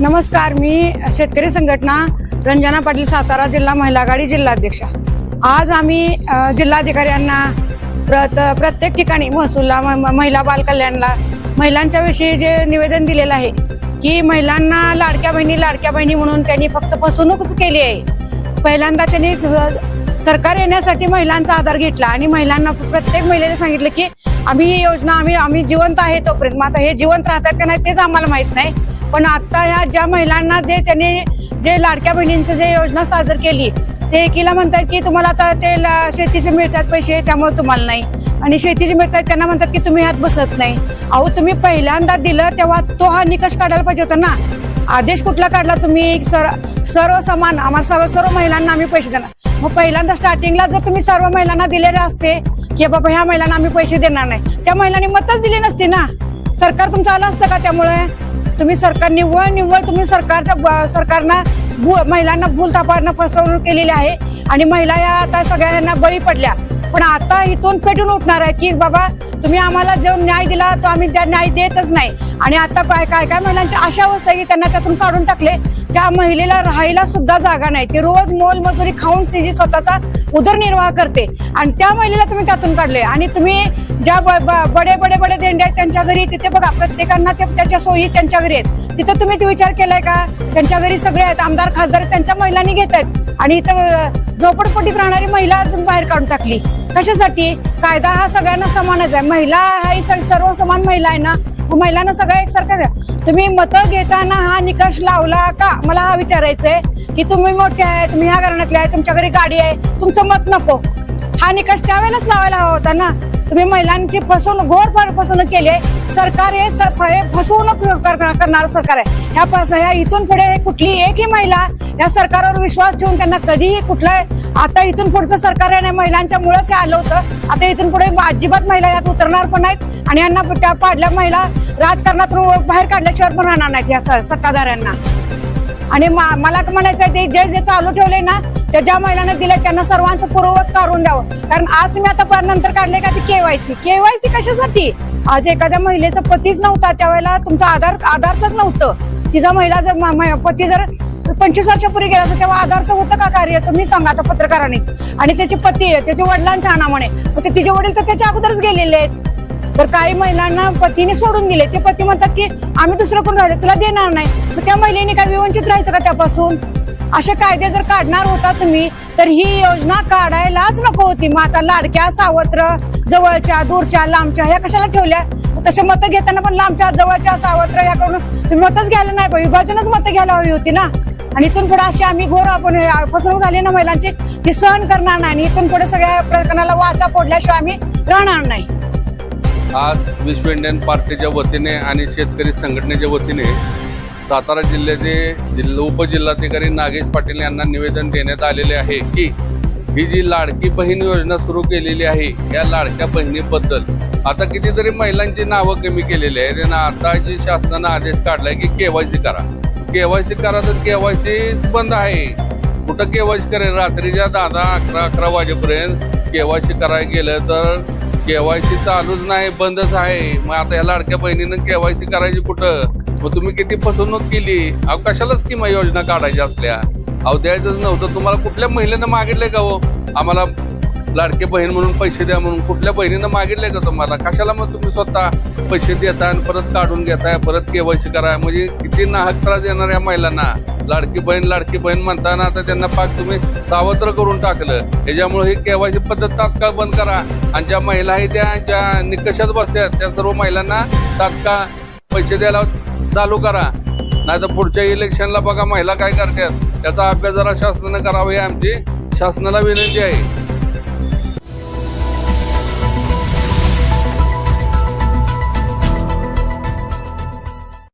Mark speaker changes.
Speaker 1: नमस्कार मी शेतकरी संघटना रंजना पाटील सातारा जिल्हा महिला आघाडी जिल्हाध्यक्षा. आज आम्ही जिल्हाधिकाऱ्यांना प्रत प्रत्येक ठिकाणी महसूलला म- महिला बालकल्याणला महिलांच्याविषयी महिलांच्या विषयी जे निवेदन दिलेलं आहे की महिलांना लाडक्या बहिणी लाडक्या बहिणी म्हणून त्यांनी फक्त फसवणूकच केली आहे. पहिल्यांदा त्यांनी सरकार येण्यासाठी महिलांचा आधार घेतला आणि महिलांना प्रत्येक महिलेने सांगितलं की आम्ही ही योजना आम्ही आम्ही जिवंत आहे तोपर्यंत मग आता हे जिवंत राहतात का नाही तेच आम्हाला माहीत नाही. पण आता ह्या ज्या महिलांना जे त्यांनी जे लाडक्या बहिणींचं जे योजना सादर केली ते एकीला म्हणतात की तुम्हाला आता ते शेतीचे मिळतात पैसे त्यामुळे तुम्हाला नाही. आणि शेतीचे मिळतात त्यांना म्हणतात की तुम्ही ह्यात बसत नाही. अहो तुम्ही पहिल्यांदा दिलं तेव्हा तो हा निकष काढायला पाहिजे होता ना. आदेश कुठला काढला तुम्ही? सर सर्व समान आम्हाला सर्व सर्व महिलांना आम्ही पैसे देणार. मग पहिल्यांदा स्टार्टिंगला जर तुम्ही सर्व महिलांना दिलेले असते की बाबा ह्या महिलांना आम्ही पैसे देणार नाही. त्या महिलांनी मतच दिली नसती ना. सरकार तुमचं आलं असतं का त्यामुळे? तुम्ही सरकार निव्वळ निव्वळ तुम्ही सरकारच्या ब- सरकारनं भू- महिलांना भूलथापानं फसवणूक केलेली आहे. आणि महिला या आता सगळ्यांना बळी पडल्या. पण आता इथून पेटून उठणार आहेत की बाबा तुम्ही आम्हाला जो न्याय दिला तो आम्ही त्या न्याय देतच नाही. आणि आता काय काय काय महिलांची अशा अवस्था आहे की त्यांना त्यातून काढून टाकले. त्या महिलेला राहायला सुद्धा जागा नाही. ती रोज मोलमजुरी खाऊन तिची स्वतःचा उदरनिर्वाह करते. आणि त्या महिलेला तुम्ही त्यातून काढले आणि तुम्ही ज्या ब- ब- बडे बडे बडे देंडे आहेत त्यांच्या घरी तिथे बघा प्रत्येकांना ते त्याच्या सोयी त्यांच्या घरी आहेत. तिथं तुम्ही ते विचार केलाय का? त्यांच्या घरी सगळे आहेत. आमदार खासदार त्यांच्या महिलांनी घेत आहेत. आणि इथं झोपडपट्टीत राहणारी महिला अजून बाहेर काढून टाकली. कशासाठी? कायदा हा सगळ्यांना समानच आहे. महिला हा ही सर्व समान महिला आहे ना? महिलांना सगळं एकसारखं तुम्ही मतं घेताना हा निकष लावला का? मला हा विचारायचं आहे की तुम्ही मोठे आहे तुम्ही ह्या घराण्यातले आहे तुमच्या घरी गाडी आहे तुमचं मत नको. हा निकष त्यावेळेलाच लावायला हवा होता ना? तुम्ही महिलांची फसवणूक घोर फसवणूक केली आहे. सरकार हे फसवणूक करणार सरकार आहे. ह्या पासून ह्या इथून पुढे कुठली एकही महिला या सरकारवर विश्वास ठेवून त्यांना कधीही कुठलं आता इथून पुढचं सरकार आहे महिलांच्या मुळेच हे आलं होतं. आता इथून पुढे अजिबात महिला यात उतरणार पण नाहीत. आणि यांना त्या पाडल्या महिला राजकारणातून बाहेर काढल्याशिवाय पण राहणार नाहीत या सत्ताधाऱ्यांना. आणि मला म्हणायचं आहे ते जे जे चालू ठेवले ना त्या ज्या महिलांना दिले त्यांना सर्वांचं पूर्ववत करून द्यावं. कारण आज तुम्ही आता नंतर काढले का ते केवायसी केवायसी कशासाठी? आज एखाद्या महिलेचा पतीच नव्हता त्यावेळेला तुमचा आधार आधारच नव्हतं. तिचा महिला जर पती जर पंचवीस वर्षापूर्वी गेला तर तेव्हा आधारचं होतं का कार्य? तुम्ही सांगा आता पत्रकारांनीच. आणि त्याचे पती त्याच्या वडिलांच्या अनामाने मग ते तिचे वडील तर त्याच्या अगोदरच गेलेले आहेत. तर काही महिलांना पतीने सोडून दिले. ते पती म्हणतात की आम्ही दुसरं कोण राहिलो? तुला देणार नाही. मग त्या महिलेने काय विवंचित राहायचं का त्यापासून? असे कायदे जर काढणार होता तुम्ही तर ही योजना काढायलाच नको होती. मग आता लाडक्या सावत्र जवळच्या दूरच्या लांबच्या ह्या कशाला ठेवल्या? तसे मतं घेताना पण लांबच्या जवळच्या सावत्र या करून तुम्ही मतच घ्यायला नाही पाहिजे. विभाजनच मतं घ्यायला हवी होती ना? आणि इथून पुढे अशी आम्ही घोर आपण फसवणूक झाली ना महिलांची ती सहन करणार नाही आणि इथून पुढे सगळ्या प्रकरणाला वाचा फोडल्याशिवाय आम्ही राहणार नाही.
Speaker 2: आज विश्व इंडियन पार्टीच्या वतीने आणि शेतकरी संघटनेच्या वतीने सातारा जिल्ह्याचे जिल्हा उपजिल्हाधिकारी नागेश पाटील यांना निवेदन देण्यात आलेले आहे की ही जी लाडकी बहीण योजना सुरू केलेली आहे या लाडक्या बहिणीबद्दल आता कितीतरी महिलांची नावं कमी केलेली आहे आणि आता जी शासनानं आदेश काढलाय की केवायसी करा. केवायसी करा तर केवायसी बंद आहे. कुठं केवायसी करेल? रात्रीच्या दहा दहा अकरा अकरा वाजेपर्यंत केवायसी करायला गेलं तर केवायसी चालूच नाही बंदच आहे. मग आता या लाडक्या बहिणीनं केवायसी करायची कुठं? मग तुम्ही किती फसवणूक केली? अहो कशाला स्कीम योजना काढायच्या असल्या? अहो द्यायचंच नव्हतं. तुम्हाला कुठल्या महिलेनं मागितलंय का हो? आम्हाला लाडके बहीण म्हणून पैसे द्या म्हणून कुठल्या बहिणीनं मागितले का तुम्हाला? कशाला मग तुम्ही स्वतः पैसे देताय आणि परत काढून घेताय परत केवायसी करा म्हणजे किती नाहक त्रास देणार या महिलांना? लाडकी बहीण लाडकी बहीण म्हणताना आता त्यांना पाक तुम्ही सावत्र करून टाकलं. त्याच्यामुळे ही केवायसी पद्धत तात्काळ बंद करा. आणि ज्या महिला आहेत त्या ज्या निकषात बसतात त्या सर्व महिलांना तात्काळ पैसे द्यायला चालू करा. नाही तर पुढच्या इलेक्शनला बघा महिला काय करतात त्याचा अभ्यास जरा शासनानं करावा ही आमची. शासनाला विनंती आहे.